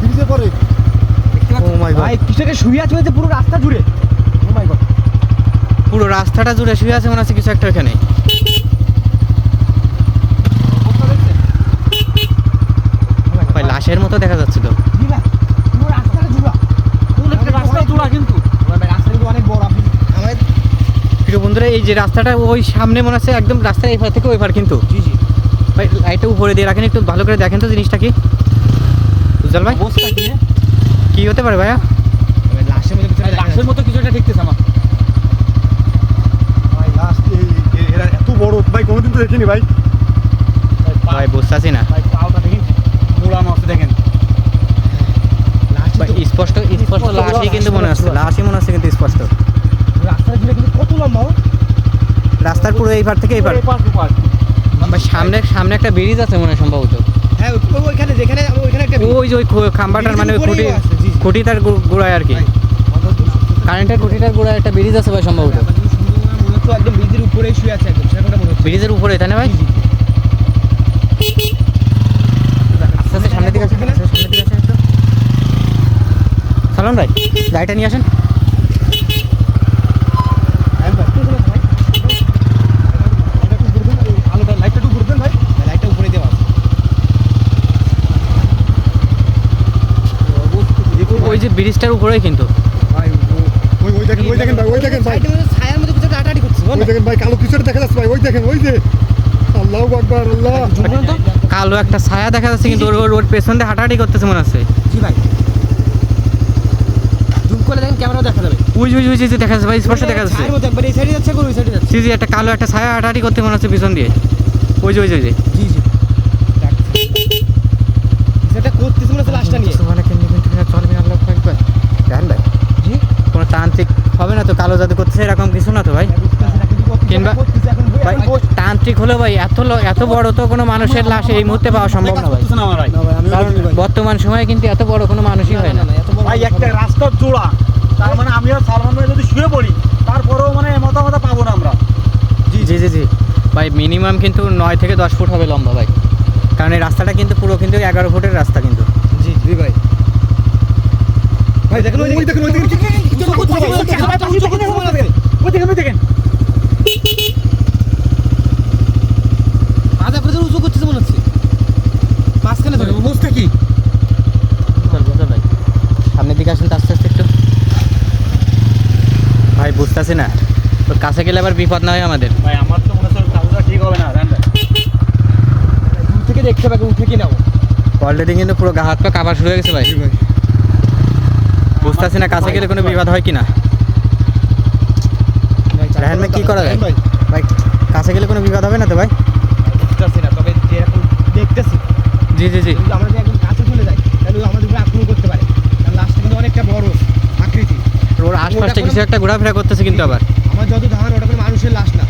ব্রিজে পরে ও মাই গড ভাই একটা শুয়ে আছে পুরো রাস্তা জুড়ে। ও মাই গড পুরো রাস্তাটা জুড়ে শুয়ে আছে মনে হচ্ছে কিছু একটা এখানে ভাই লাশের মতো দেখা যাচ্ছে তো। বন্ধুরা এই যে রাস্তাটা ওই সামনে মনে হচ্ছে একদম রাস্তার এই থেকে ওই পার কিন্তু। জি জি। ভাই লাইটটা উপরে দিয়ে রাখেন একটু ভালো করে দেখেন তো জিনিসটা কি। উজ্জ্বল ভাই? কি হতে পারে ভাইয়া? ভাই লাশের মধ্যে কিছু লাশের মতো কিছু একটা দেখতেছে আমার। ভাই লাস্ট এরা এত বড় ভাই কোনোদিন তো দেখিনি ভাই। ভাই বুঝতেছি না। ভাই পাওটা দেখেন। মোড়ানো আছে দেখেন। ভাই স্পষ্ট স্পষ্ট লাশই কিন্তু মনে হচ্ছে লাশই মনে হচ্ছে কিন্তু স্পষ্ট। রাস্তাটা জুড়ে কিন্তু কত লম্বা রাস্তার পুরো এই পার থেকে এই পার। সামনে সামনে একটা ব্রিজ আছে মনে হয় সম্ভবত। হ্যাঁ ওই- ওই- ওইখানে যেখানে ওইখানে একটা ওই যে ওই খাম্বাটার মানে ওই খুঁটি উপরেই আছে, জি, জি। খুঁটি তার গু- গোড়ায় আর কি। কারেন্টের খুঁটিটার গোড়ায় একটা ব্রিজ আছে ভাই সম্ভবত। শুনে মনে একদম ব্রিজের উপরেই শুয়ে আছে একদম সেরকমটা মনে হচ্ছে। ব্রিজের উপরে তাই না ভাই। আস্তে আস্তে সামনের দিকে আসেন সামনের দিকে আসেন একটু। ভাই গাড়িটা নিয়ে আসেন হ্যাঁ ভাই, কোন সময় ভাই? আলোটা লাইটটা একটু ঘুরবেন ভাই ভাই, লাইটটা উপরে দেওয়া আছে। ওই যে ব্রিজটার উপরেই কিন্তু ভাই ওই ওই দেখেন ওই দেখেন ভাই ওই দেখেন ভাই ছায়ার মধ্যে কিছু একটা করছে, ওই দেখেন ভাই কালো কিছু দেখা যাচ্ছে ভাই ওই দেখেন ওই যে আল্লাহু আকবার আল্লাহ জুম করুন তো। কালো একটা ছায়া দেখা যাচ্ছে কিন্তু ওর ওর- ওর পেছন দিয়ে হাঁটাহাঁটি করতেছে মনে হচ্ছে জি ভাই। জুম করলে দেখেন ক্যামেরাও দেখা যাবে। যে দেখা যাচ্ছে ভাই স্পষ্ট দেখা যাচ্ছে ছায়ার মধ্যে একবার এই সাইডে যাচ্ছে, একবার ওই সাইডে যাচ্ছে। জি জি একটা কালো একটা ছায়া হাঁটাহাঁটি করতে মনে হচ্ছে পিছন দিয়ে ওই যে ওই যে জি, জি। সেটা করতেছে মনে হচ্ছে লাশটা নিয়ে। সুবহানাকে কিন্তু কিন্তু চলবে আল্লাহ একবার জান ভাই জি? কোনো তান্ত্রিক হবে না তো কালো জাদু করতেছে এরকম কিছু না তো ভাই। কিংবা- ভাই তান্ত্রিক হলে ভাই এত এত বড় তো কোনো মানুষের লাশ এই মুহূর্তে পাওয়া সম্ভব না ভাই। আমিও কারণ বর্তমান সময়ে কিন্তু এত বড় কোনো মানুষই হয় না। ভাই একটা। রাস্তার জোড়া তার মানে আমি আর সালমান ভাই যদি শুয়ে পড়ি তারপরেও মানে মাথা মাথা পাবো না আমরা। জি জি জি জি। ভাই মিনিমাম কিন্তু নয় থেকে দশ ফুট হবে লম্বা ভাই। কারণ এই রাস্তাটা কিন্তু পুরো কিন্তু এগারো ফুটের রাস্তা কিন্তু। জি, জি ভাই। ভাই, দেখেন ওই ওই দেখেন মনে মনে সামনের দিকে আসুন তো আস্তে আস্তে একটু ভাই বুঝতেছি না কাছে গেলে আবার বিপদ না হয় আমাদের ভাই আমার তো মনে হচ্ছে কাজটা ঠিক হবে না দূর থেকে দেখতে হবে উঠে কি নাও অলরেডি কিন্তু পুরো গা হাত পা কাবার শুরু হয়ে গেছে ভাই বুঝতেছি না কাছে গেলে কোনো বিপদ হয় কি না রাহান ভাই কি করা যায়? ভাই কাছে গেলে কোনো বিপদ হবে না তো ভাই? বুঝতেছি না তবে যেরকম দেখতেছি জি জি জি। আমরা যদি একদম কাছে চলে যাই তাহলে আমাদের উপরে আক্রমণ করতে পারে। লাশটা কিন্তু অনেকটা বড় আকৃতি। ওর আশপাশে কিছু একটা ঘোরাফেরা করতেছে কিন্তু আবার। আমার যত ধারণা ওটা কোনো মানুষের লাশ না।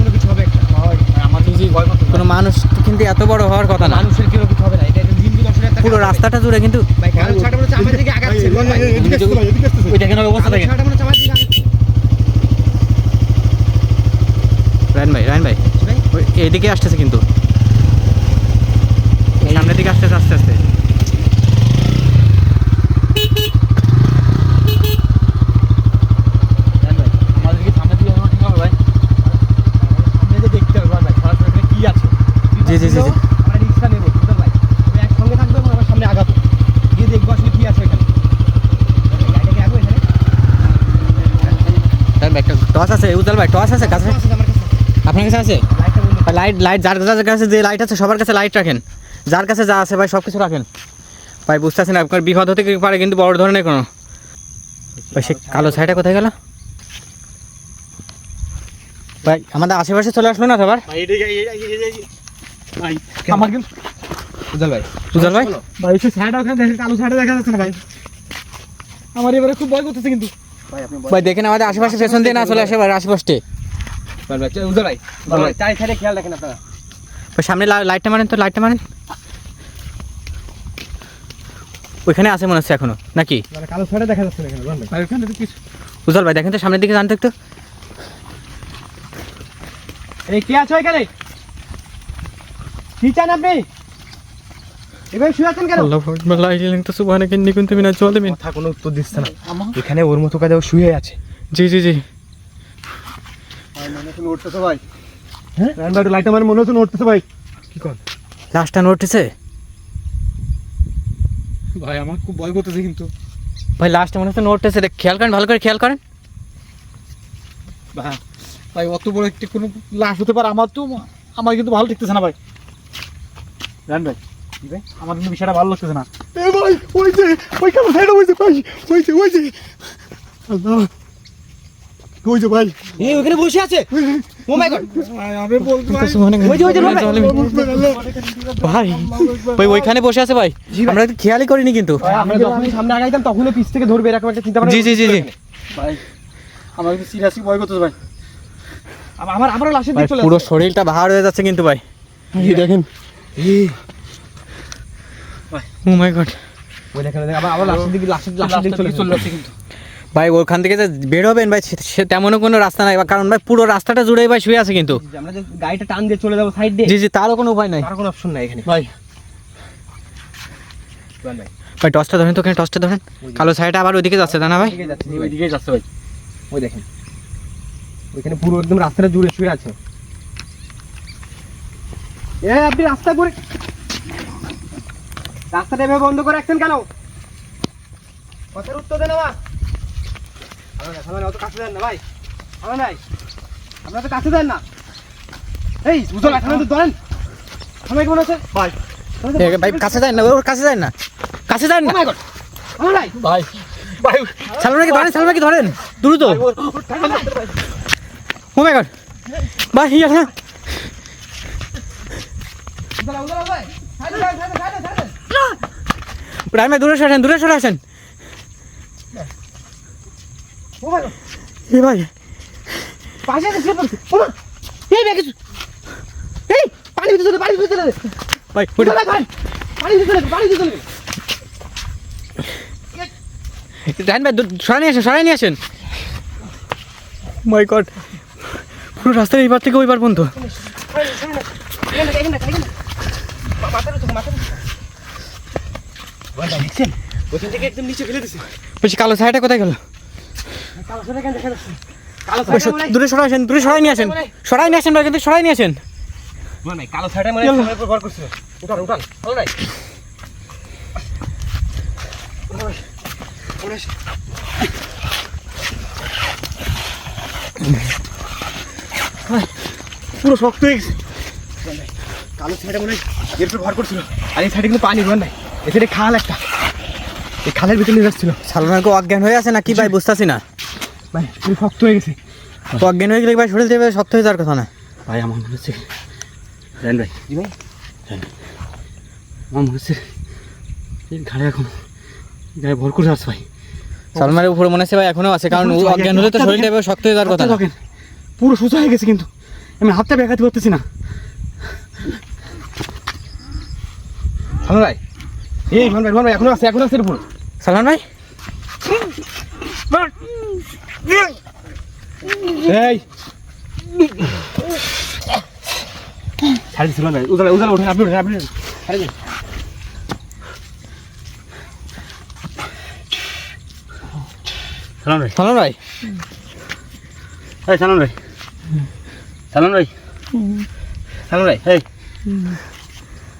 কোনো কিছু হবে একটা। ভাই, আমার তো কোনো মানুষ কিন্তু এত বড় হওয়ার কথা না। মানুষের কীরকম কিছু হবে না। পুরো। রাস্তাটা জুড়ে কিন্তু এদিকে আসতেছে রায়ন ভাই রায়ন ভাই এইদিকে কিন্তু। সামনের দিকে আসতেছে আস্তে আস্তে। জান ভাই আমাদের কি সামনে দিয়ে যাওয়া ঠিক হবে ভাই সামনে যে দেখতে হবে বল ভাই সরাসরি এখানে কি আছে জি, জি, জি, জি। আমরা রিক্সা নেব বুঝতে ভাই তবে একসঙ্গে থাকব এবং আমরা সামনে আগাবো গিয়ে দেখব আসলে কি আছে এখানে গাড়িটা কি আগে এখানে রায়ন ভাই একটা টস আছে উজ্জ্বল ভাই টস আছে কাছে? আপনার কাছে আছে? লাইট লাইট যার যার কাছে যে লাইট আছে সবার কাছে লাইট রাখেন। যার কাছে যা আছে ভাই সব কিছু রাখেন। ভাই বুঝতেছি না আপনার বিপদ হতে পারে কিন্তু বড় ধরনের কোনো। ভাই সে কালো ছাইটা কোথায় গেল? ভাই আমাদের আশেপাশে চলে আসলো না সবার? ভাই ভাই আমার ভাই। ভাই? ভাই সে ছায়াটা ওখানে দেখে কালো ছায়াটা দেখা যাচ্ছে না ভাই। আমার এবারে খুব ভয় করতেছে কিন্তু। ভাই দেখেন আমাদের আশেপাশে পেছন দিয়ে না চলে আসে ভাই আশেপাশে। খেয়াল রাখেন আপনারা। সামনে লাইটটা মারেন তো লাইটটা মারেন। ওইখানে আছে মনে হচ্ছে এখনও নাকি? মানে কালো ছাড়া দেখা যাচ্ছে এখানে ভাই। ভাই ওখানে তো কিছু উজ্জ্বল ভাই দেখেন তো সামনের দিকে জানতো একটু। এই কে আছো এখানে কি চান আপনি? শুয়ে আছেন কেন? আল্লাহ আকবার লা ইলাহা ইল্লাল্লাহ সুবহানাকা ইন্নী কুনতু মিনাজ জালিমিন কথা কোনো উত্তর দিচ্ছে না। এখানে ওর মতো কাজে ও শুয়ে আছে। জি জি জি। মনে নড়তেছে ভাই। হ্যাঁ? রান ভাই লাইট আমার মনে হচ্ছে নড়তেছে ভাই। কি কর? লাস্টটা ভাই আমার খুব ভয় করতেছে কিন্তু। ভাই লাস্টে মনে হচ্ছে খেয়াল করেন ভালো করে খেয়াল করেন। ভাই ভাই অত বড় একটি কোনো লাশ হতে পারে আমার তো আমার কিন্তু ভালো না ভাই। কি ভাই আমার কিন্তু বিষয়টা ভালো লাগতেছে না। এ ভাই ওই যে ওই কেমন সাইড ওই যে ভাই ওই যে ওই যে। আল্লাহ ওই যে ভাই। এই ওখানে বসে আছে। ও মাই গড আমি বলতে ভাই ওই যে, ওই যে, ভাই। ভাই ওইখানে বসে আছে ভাই। আমরা তো খেয়ালই করিনি কিন্তু। আমরা যখনই সামনে আগাইতাম তখনই পিছ থেকে ধরবে এরকম একটা চিন্তা ভাবনা জি, জি, জি, জি। ভাই আমার কিন্তু সিরিয়াসলি ভয় করতেছে ভাই। আমার আমারও লাশের দিকে চলে পুরো শরীরটা ভার হয়ে যাচ্ছে কিন্তু ভাই। এই দেখেন। ও মাই গড ওই দেখেন আবার আবার লাশের দিকে লাশের লাশের দিকে চলে চলে যাচ্ছে কিন্তু। ভাই ওখান থেকে যে বের হবেন ভাই সে- তেমনও কোনো রাস্তা নাই। কারণ ভাই পুরো রাস্তাটা জুড়েই ভাই শুয়ে আছে কিন্তু। আমরা যে গাড়িটা টান দিয়ে চলে যাব সাইড দিয়ে জি জি তারও কোনো উপায় নাই। তার কোনো অপশন নাই এখানে। ভাই। ভাই ভাই। টসটা ধরেন তো ওখানে টসটা ধরেন। কালো সাইডটা আবার ওইদিকে যাচ্ছে না ভাই? ওইদিকে যাচ্ছে ভাই যাচ্ছে ভাই। ওই দেখেন। ওইখানে পুরো একদম রাস্তাটা জুড়ে শুয়ে আছে। এ আপনি রাস্তা করে রাস্তাটা এভাবে বন্ধ করে রাখছেন কেন? কথার উত্তর দেন আমার অত কাছে দেন না ভাই। আমার নাই। আপনারা তো কাছে দেন না। এই বুঝো না তো ধরেন আমার মনে হচ্ছে ভাই। ভাই কাছে যায় না ওর কাছে যায় না। কাছে যায় ও না আমার নাই। ভাই ধরেন সালমানকে ধরেন। দ্রুত। ও মাই গড ভাই ইয়া না। সাইডে দূরে সরে আসেন দূরে সরে ভাই পাশে! এই ব্যাগে এই পানি ভিতরে চলে পানি ভিতরে ভাই ওটা ওটা ভাই পানি ভিতরে পানি ভিতরে চলে ভাই সরাই নিয়ে আসেন সরাই নিয়ে আসেন মাই গড পুরো রাস্তার এইবার থেকে ওইবার পর্যন্ত এখানে এখানে এখানে মাথার উপরে মাথার উপরে বলটা দেখছেন? ওখান থেকে একদম নিচে ফেলে দিছে। বলছি কালো ছায়াটা কোথায় গেল? কালো কেন দেখা যাচ্ছে স- দূরে সরাই আসেন দূরে সরাই নিয়ে আসেন। সরাই নিয়ে আসেন ভাই কিন্তু সরাই নিয়ে আসেন। মনে কালো ছাইটা মনে উপর ভর করছিল উঠান উঠান ভালো নাই। পুরো শক্ত হয়ে গেছে। কালো ছাইটা মনে হয় এর উপর ভর করছিল। আর এই সাইডে কিন্তু পানি রোয়ান নাই। সাইডে খাল একটা। এই খালের ভিতরে নিয়ে যাচ্ছিল। সালমানকে অজ্ঞান হয়ে আছে না কি ভাই বুঝতেছি না। ভাই পুরো শক্ত হয়ে গেছে। তো অজ্ঞান হয়ে গেলে ভাই শরীর থেকে শক্ত হয়ে যাওয়ার কথা না? ভাই আমার মনে হচ্ছে জান ভাই? জি ভাই। আমার মনে হচ্ছে এই ঘাড়ে এখন গায়ে ভর করে আছে ভাই। সালমানের উপরে মনে হচ্ছে ভাই এখনও আছে কারণ ও অজ্ঞান হলে তো শরীরটা এভাবে শক্ত হয়ে যাওয়ার কথা না। পুরো সোজা হয়ে গেছে কিন্তু। আমি হাতটা ব্যাঘাত করতেছি না। ভালো নাই এই ভাই ভাই এখনও আছে এখনও আছে উপর। সালমান ভাই? এই। ছাড়ি দিছিল ভাই উজালা উজালা উঠেন আপনি উঠেন আপনি ছাড়ি সালাম ভাই। সালমান ভাই? এই সালাম ভাই। সালাম ভাই। সালাম ভাই এই।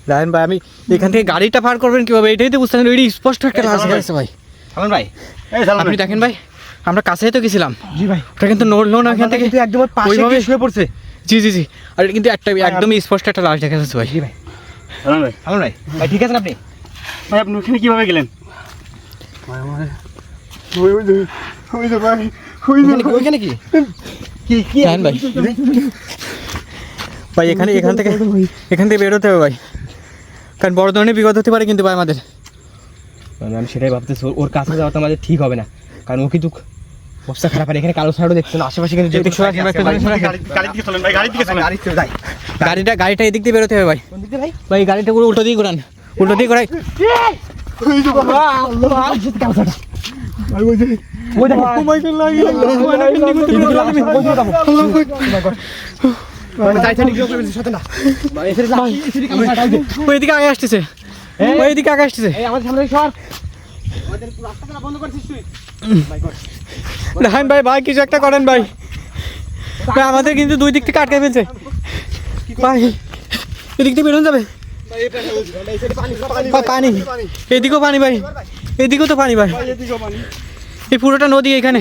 রায়ন ভাই আমি এখান থেকে গাড়িটা পার করবেন কীভাবে? এটাই তো বুঝতে পারছেন এটি স্পষ্ট একটা লাশ সালমান ভাই। গেছে ভাই। আপনি দেখেন ভাই আমরা কাছেই তো গেছিলাম। জি ভাই। ওটা কিন্তু নড়লো না এখান থেকে একদম ওইভাবে- শুয়ে পড়ছে। জি জি জি। আর কিন্তু একটা একদমই স্পষ্ট একটা লাশ দেখা যাচ্ছে ভাই। জি ভাই। সালাম ভাই। সালাম ভাই ভাই ঠিক আছেন আপনি? ভাই আপনি ওখানে কীভাবে গেলেন? ওইখানে কি? কি ভাই। ভাই এখানে এখান থেকে এখান থেকে বেরোতে হবে ভাই। কারণ বড় ধরনের বিপদ হতে পারে কিন্তু ভাই আমাদের মানে আমি সেটাই ভাবতেছি ওর- ওর কাছে তো আমাদের ঠিক হবে না কারণ ও কিন্তু অবস্থা খারাপ আর এখানে কালো সাইডও দেখছেন আশেপাশে কিন্তু একটু সরে আসেন। গাড়ি গাড়ি দিকে চলেন ভাই গাড়ি দিকে চলেন গাড়ি চলে যায় গাড়িটা গাড়িটা এদিক দিয়ে বেরোতে হবে ভাই কোন দিকে ভাই ভাই গাড়িটা পুরো উল্টো দিয়ে ঘোরান উল্টো দিয়ে ঘোরাই ওই যে ওই দেখো মানে যাই ছাড়ি গিয়ে সাথে না। ভাই এসে যা এসে কালো সাইড আইছে ওই এদিকে আগে আসতেছে। ওই এদিকে আগে আসতেছে। এই আমাদের সামনে সর। আমাদের রাস্তা কেন বন্ধ করছিস তুই? ভাই ভাই ভাই কিছু একটা করেন ভাই। ভাই আমাদের কিন্তু দুই দিক থেকে আটকে ফেলছে। ভাই এদিক থেকে বেরোন যাবে? ভাই, পানি এদিকেও পানি ভাই। এদিকেও তো পানি ভাই। এই পুরোটা নদী এখানে।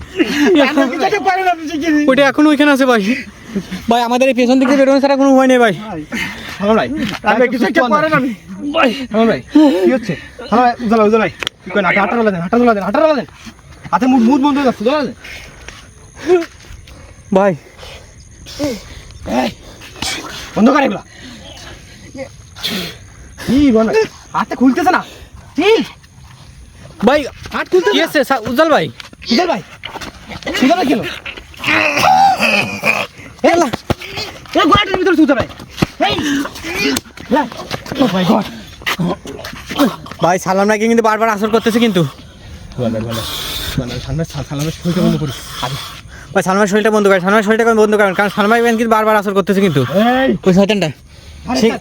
ভাই ওইটা এখনও ওইখানে আছে ভাই। ভাই আমাদের এই পেছন দিকে বেরোনো ছাড়া কোনো উপায় নেই ভাই। ভাই কিছু একটা করেন আমি। সালমান ভাই কি হচ্ছে? ভাই উজালা উজালা ভাই কি করেন? হাঁটা দেন তোলা দেন হাতে মুখ মুখ বন্ধ হয়ে যাচ্ছে দেন। ভাই। বন্ধ কর এগুলা। কি বন্ধ হাতে খুলতেছে না। কি? ভাই হাত খুলতে কি আছে উজ্জ্বল ভাই। সুজল ভাই কেন এই গোড়াটার ভিতরে ভাই ও মাই গড। ভাই সালাম নাকি কিন্তু বারবার আসর করতেছে কিন্তু। ভাই সালমান শরীরটা বন্ধ করেন সালমান শরীরটা বন্ধ করেন কারণ সালমান ভাই কিন্তু বারবার আসর করতেছে কিন্তু। ওই শয়তানটা। ঠিক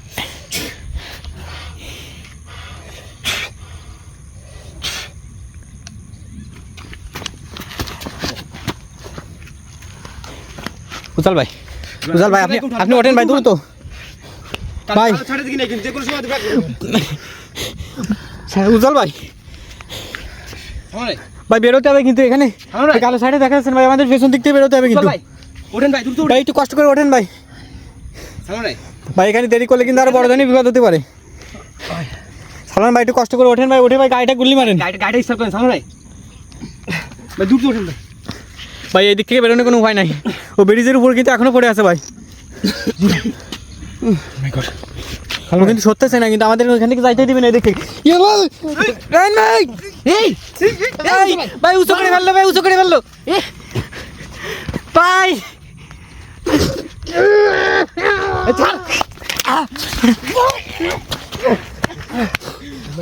উজাল ভাই। উজাল ভাই আপনি আপনি ওঠেন ভাই দূর তো। ভাই। উজাল ভাই। সামনে ভাই বেরোতে হবে কিন্তু এখানে। সামনে কালো সাইডে দেখা যাচ্ছে ভাই আমাদের পেছন দিক থেকে বেরোতে হবে কিন্তু। ভাই ওঠেন ভাই ভাই একটু কষ্ট করে ওঠেন ভাই। সামনে ভাই ভাই এখানে দেরি করলে কিন্তু আরও বড় ধরনের বিপদ হতে পারে। সালমান ভাই একটু কষ্ট করে ওঠেন ভাই উঠে ভাই গাড়িটা গুলি মারেন। গাড়ি গাড়িটা স্টার্ট করেন সামনে ভাই। ভাই দ্রুত ওঠেন ভাই। ভাই, এই দিক থেকে বেরোনোর কোনো উপায় নাই। ও ব্রিজের উপর কিন্তু এখনও পড়ে আছে ভাই। ও কিন্তু সত্যছে না, কিন্তু আমাদের ওইখান থেকে যাইতে দিবেন এই দিক থেকে ভাই! উঁচু করে ফেলল, ভাই, উঁচু করে ফেলল। ভাই।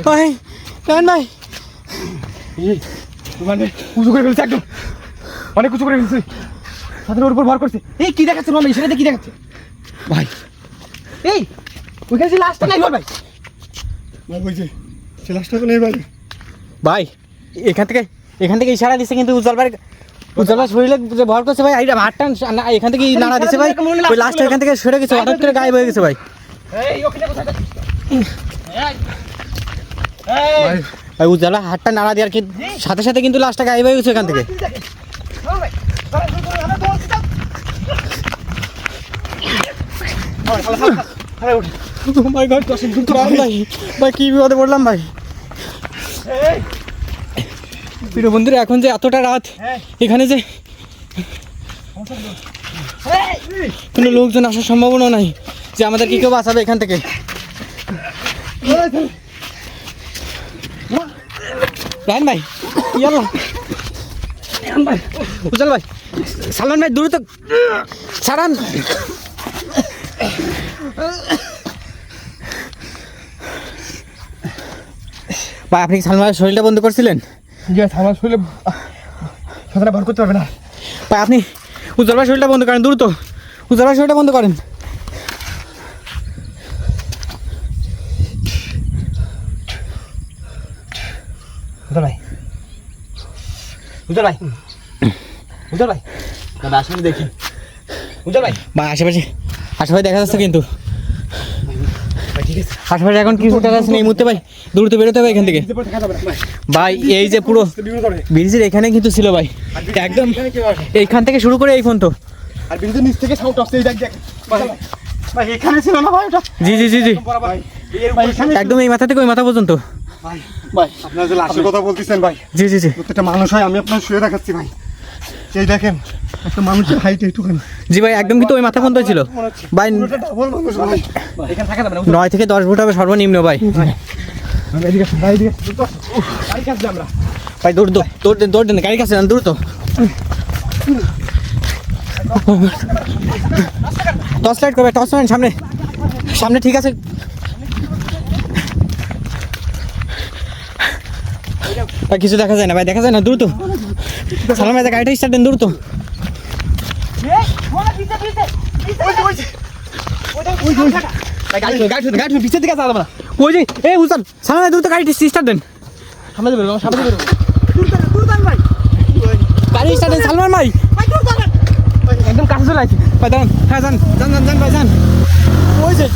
ভাই ভাই। উঁচু করে ফেলছে একদম। অনেক উঁচু করে ফেলছে। তাদের ওর উপর ভর করছে। এই কি দেখাচ্ছে মামা সেটাতে কি দেখাচ্ছে? ভাই। এই ওইখানে যে লাস্টটা নাই ভাই। ভাই বলছি সে লাস্টটা নেই ভাই। ভাই এখান থেকে এখান থেকে ইশারা দিচ্ছে কিন্তু উজ্জ্বল ভাই। উজ্জ্বল ভাই শরীরে যে ভর করছে ভাই এইটা হাতটা না এখান থেকে নাড়া দিচ্ছে ভাই। ওই লাস্টে এখান থেকে সরে গেছে হঠাৎ করে গায়েব হয়ে গেছে ভাই। এই ওখানে কোথায় ভাই ভাই উজ্জ্বল হাতটা নাড়া দেওয়ার কি সাথে সাথে কিন্তু লাস্টটা গায়েব হয়ে গেছে এখান থেকে। ভাই গড ভাই ভাই কি বিপদে পড়লাম ভাই? প্রিয় বন্ধুরা এখন যে এতটা রাত এখানে যে কোনো লোকজন আসার সম্ভাবনা নাই যে আমাদের কি কেউ বাঁচাবে এখান থেকে। রায়ন ভাই ইয়াল্লা ভাই উজ্জ্বল ভাই সালমান ভাই দূরে তো ছাড়ান। ভাই আপনি ভাইয়ের শরীরটা বন্ধ করছিলেন? ইয়ে আমার শরীরে সাঁতারা ভর করতে পারবে না। ভাই আপনি উজ্জ্বল ভাই শরীরটা বন্ধ করেন দ্রুত। উজ্জ্বল ভাই শরীরটা বন্ধ করেন। ভাই। উদয় ভাই। উদয় ভাই। আসলে দেখি। উদয় ভাই। ভাই আশেপাশে আশেপাশে দেখা যাচ্ছে কিন্তু। আশেপাশে এখন কিছু দেখা যাচ্ছে না? এই মুহূর্তে ভাই দ্রুত বেরোতে হবে এখান থেকে। ভাই এই যে পুরো ব্রিজের এখানে কিন্তু ছিল ভাই। একদম এইখান থেকে শুরু করে এই ফোন তো আর বিরোধের নিচ থেকে সাউন্ড আসছে এই দেখ দেখ। ভাই ভাই এখানে ছিল না ভাই ওটা? জি জি জি জি। একদম এই মাথা থেকে ওই মাথা পর্যন্ত। ভাই আপনারা যে লাশের কথা বলতেছেন ভাই। জি জি জি। প্রত্যেকটা মানুষ হয় আমি আপনার শুয়ে দেখাচ্ছি ভাই। এই দেখেন একটা মানুষের হাইট একটুখানি। জি ভাই একদম কিন্তু ওই মাথা পর্যন্ত ছিল ভাই নয় থেকে দশ ফুট হবে সর্বনিম্ন ভাই। ভাই এদিকে আসুন। গাড়ি কাছে আমরা ভাই দৌড় দো দৌড় দেন দৌড় দেন গাড়ির কাছে যান দূর তো। টর্চ লাইট করবে টর্চ লাইট সামনে। সামনে ঠিক আছে ভাই কিছু দেখা যায় না ভাই দেখা যায় না দূর তো সালাম ভাই গাড়িটা স্টার্ট দেন দূর তো ভাই গাড়ি গাড়ি গাড়ি পিছের দিকে যাবে না ওই যে এই উজান সালাম ভাই দূর তো গাড়িটা দেন। সামনে যাবে সামনে যাবে গাড়ি সালমান ভাই। একদম কাছে চলে আসি। ভাই দাঁড়ান। হ্যাঁ যান যান যান যান ভাই যান। ওই যে।